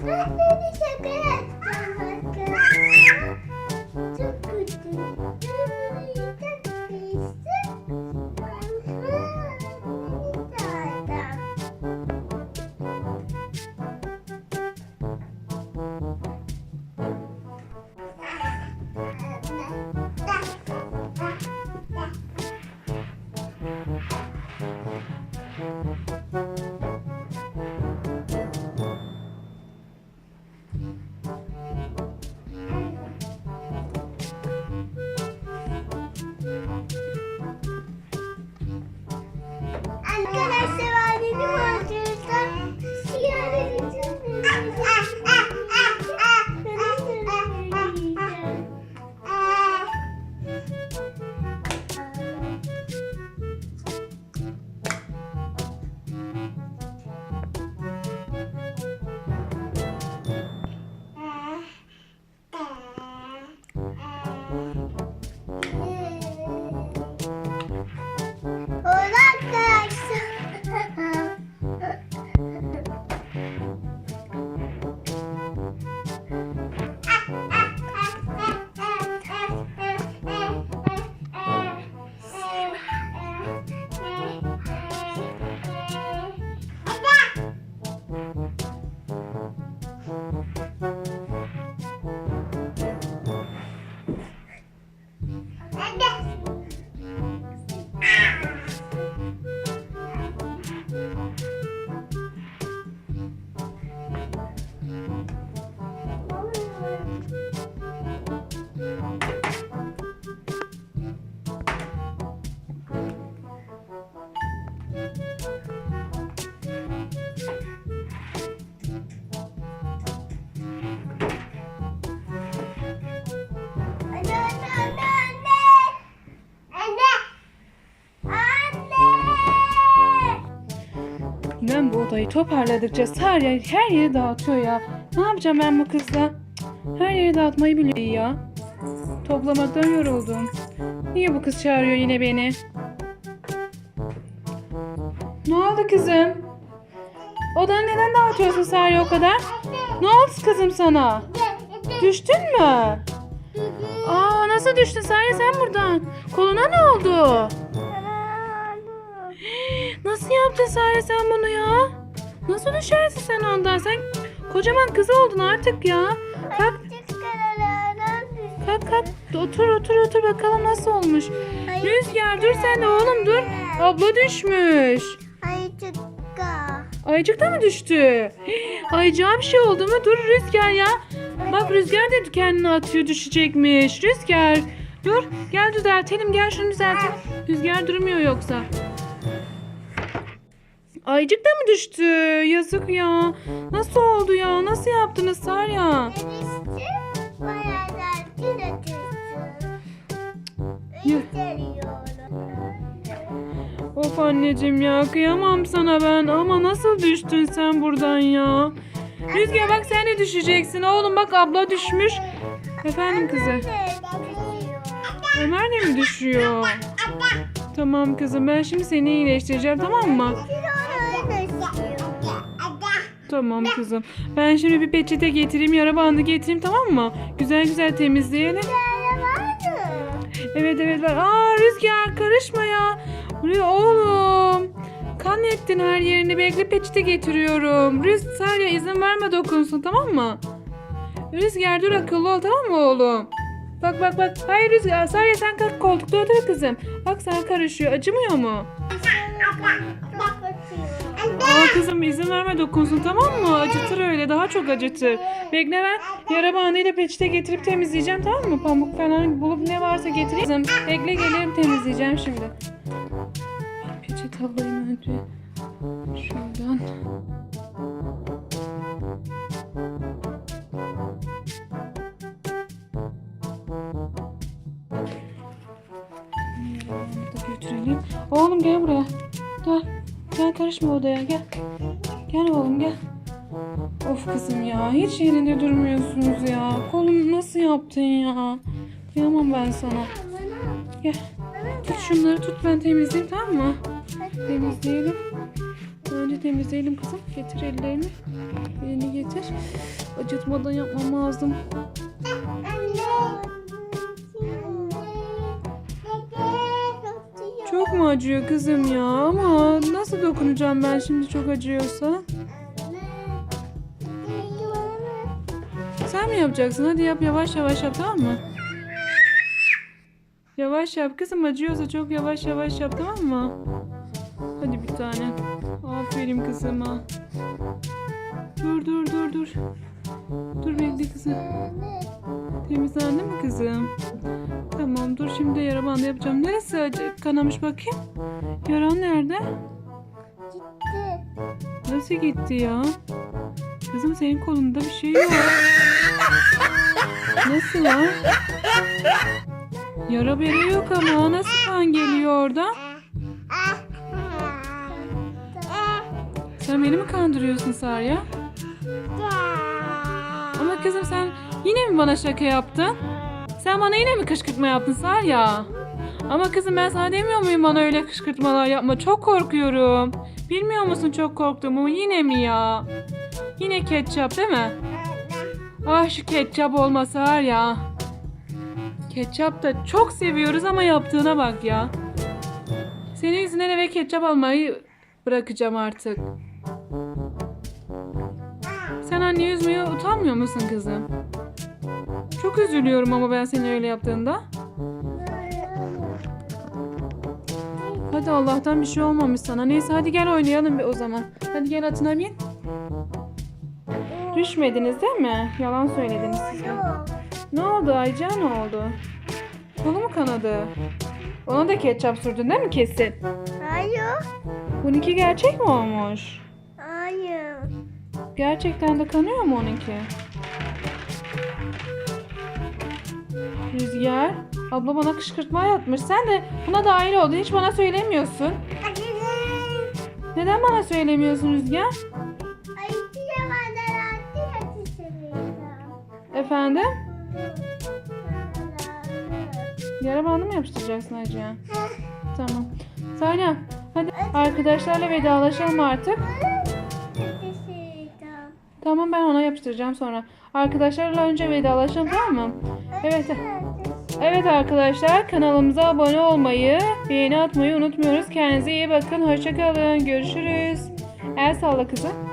Mm-hmm. Ben bu odayı toparladıkça Sarya her yeri dağıtıyor ya. Ne yapacağım ben bu kızla? Her yeri dağıtmayı biliyor ya. Toplamaktan yoruldum. Niye bu kız çağırıyor yine beni? Ne oldu kızım? Odanı neden dağıtıyorsun Sarya o kadar? Ne oldu kızım sana? Düştün mü? Aa nasıl düştün Sarya sen buradan? Koluna ne oldu? Nasıl yaptın Sare sen bunu ya? Nasıl düşersin sen ondan? Sen kocaman kız oldun artık ya. Kalk kalk kalk. Otur otur otur bakalım nasıl olmuş. Rüzgar dur sen de oğlum dur. Abla düşmüş. Ay çıkka. Ayıcık da mı düştü? Ayıcığa bir şey oldu mu? Dur Rüzgar ya. Bak Rüzgar da kendini atıyor düşecekmiş. Rüzgar dur gel düzeltelim gel şunu düzeltelim. Rüzgar durmuyor yoksa. Ayıcık da mı düştü? Yazık ya. Nasıl oldu ya? Nasıl yaptınız Sarya? Enişte bayağı. Yuh. Of anneciğim ya kıyamam sana ben ama nasıl düştün sen buradan ya? Rüzgar bak sen de düşeceksin oğlum bak abla düşmüş. Efendim kızı. Ömer de mi düşüyor? Tamam kızım ben şimdi seni iyileştireceğim tamam mı? Tamam kızım. Ben şimdi bir peçete getireyim yara bandı getireyim tamam mı? Güzel güzel temizleyelim. Evet evet var. Aa Rüzgar karışma ya. Oğlum. Kan ettin her yerini. Bekle peçete getiriyorum. Rüzgar ya izin verme dokunsun tamam mı? Rüzgar dur akıllı ol tamam mı oğlum? Bak bak bak. Hayır Rüzgar. Sarya sen kalk koltukta otur kızım. Bak sen karışıyor. Acımıyor mu? Aa kızım izin verme dokunsun tamam mı? Acıtır öyle daha çok acıtır. Bekle ben yara bandıyla peçete getirip temizleyeceğim tamam mı? Pamuk falan bulup ne varsa getireyim. Kızım bekle gelirim temizleyeceğim şimdi. Bir peçete alayım önce. Şuradan. Bunu da götürelim. Oğlum gel buraya. Gel. Karışma odaya gel. Gel oğlum gel. Of kızım ya hiç yerinde durmuyorsunuz ya. Kolum nasıl yaptın ya? Kıyamam ben sana. Gel. Tut şunları tut ben temizleyeyim tamam mı? Temizleyelim. Önce temizleyelim kızım. Getir ellerini. Elini getir. Acıtmadan yapmam lazım. Mu acıyor kızım ya? Ama nasıl dokunacağım ben şimdi çok acıyorsa? Sen mi yapacaksın? Hadi yap yavaş yavaş yap tamam mı? Yavaş yap kızım acıyorsa çok yavaş yavaş yap tamam mı? Hadi bir tane. Aferin kızıma. Dur dur dur dur. Dur bekle kızım. Temizlendi mi kızım? Tamam dur şimdi yara bandı yapacağım. Neresi acı kanamış bakayım? Yaran nerede? Nasıl gitti ya? Kızım senin kolunda bir şey yok. Nasıl lan? Yara bere yok ama nasıl kan geliyor oradan? Sen beni mi kandırıyorsun Sarya? Ama kızım sen yine mi bana şaka yaptın? Sen bana yine mi kışkırtma yaptın Sarya? Ama kızım ben sana demiyor muyum bana öyle kışkırtmalar yapma? Çok korkuyorum. Bilmiyor musun çok korktuğumu? Yine mi ya? Yine ketçap değil mi? Ah şu ketçap olmasa var ya. Ketçap da çok seviyoruz ama yaptığına bak ya. Senin yüzünden eve ketçap almayı bırakacağım artık. Sen anne üzmeye utanmıyor musun kızım? Çok üzülüyorum ama ben seni öyle yaptığında. Hadi Allah'tan bir şey olmamış sana. Neyse hadi gel oynayalım bir o zaman. Hadi gel atına bin. Düşmediniz değil mi? Yalan söylediniz siz. Ne oldu Ayca ne oldu? Kolu mu kanadı? Ona da ketçap sürdün değil mi kesin? Hayır. Bununki gerçek mi olmuş? Hayır. Gerçekten de kanıyor mu onunki? Rüzgar, abla bana kışkırtma yapmış. Sen de buna dahil oldun. Hiç bana söylemiyorsun. Neden bana söylemiyorsun Rüzgar? Efendim? Yara bandı mı yapıştıracaksın Hacıya? Tamam. Sarya, hadi arkadaşlarla vedalaşalım artık. Tamam ben ona yapıştıracağım sonra. Arkadaşlarla önce vedalaşalım tamam mı? Evet. Evet arkadaşlar kanalımıza abone olmayı, beğeni atmayı unutmuyoruz. Kendinize iyi bakın. Hoşçakalın. Görüşürüz. El salla kızım.